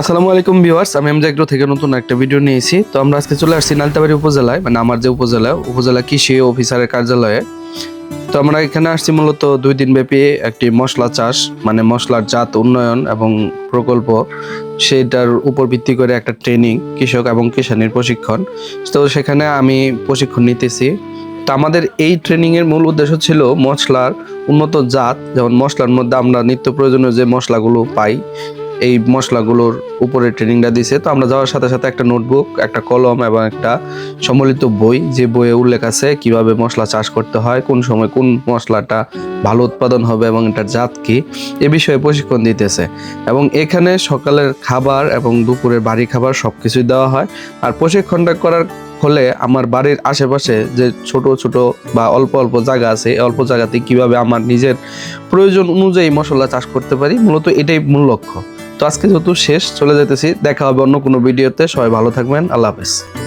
আসসালামু আলাইকুম ভিউয়ার্স, আমি এমজে এগ্রো থেকে নতুন একটা ভিডিও নিয়েছি তো আমরা আজকে চলে আসছি নালতাবাড়ি উপজেলায় মানে আমার যে উপজেলা উপজেলা কৃষি অফিসারের কার্যালয়ে। তো আমরা এখানে আসছি মূলত দুই দিন ব্যাপী একটি মশলা চাষ মানে মশলার জাত উন্নয়ন এবং প্রকল্প। সেটার উপর ভিত্তি করে একটা ট্রেনিং কৃষক এবং কিষানির প্রশিক্ষণ। তো সেখানে আমি প্রশিক্ষণ নিতেছি। তো আমাদের এই ট্রেনিংয়ের মূল উদ্দেশ্য ছিল মশলার উন্নত জাত, যেমন মশলার মধ্যে আমরা নিত্য প্রয়োজনীয় যে মশলাগুলো পাই এই মশলাগুলোর উপরে ট্রেনিংটা দিছে। তো আমরা যাওয়ার সাথে সাথে একটা নোটবুক একটা কলম এবং একটা সম্মিলিত বই, যে বইয়ে উল্লেখ আছে কীভাবে মশলা চাষ করতে হয়, কোন সময় কোন মশলাটা ভালো উৎপাদন হবে এবং এটার জাত কি, এ বিষয়ে প্রশিক্ষণ দিতেছে। এবং এখানে সকালের খাবার এবং দুপুরের বাড়ি খাবার সব কিছুই দেওয়া হয়। আর প্রশিক্ষণটা করার ফলে আমার বাড়ির আশেপাশে যে ছোট ছোট বা অল্প অল্প জায়গা আছে অল্প জায়গাতে কীভাবে আমার নিজের প্রয়োজন অনুযায়ী মশলা চাষ করতে পারি, মূলত এটাই মূল লক্ষ্য। তো আজকে যেহেতু শেষ, চলে যেতেছি, দেখা হবে অন্য কোনো ভিডিওতে। সবাই ভালো থাকবেন, আল্লাহ হাফেজ।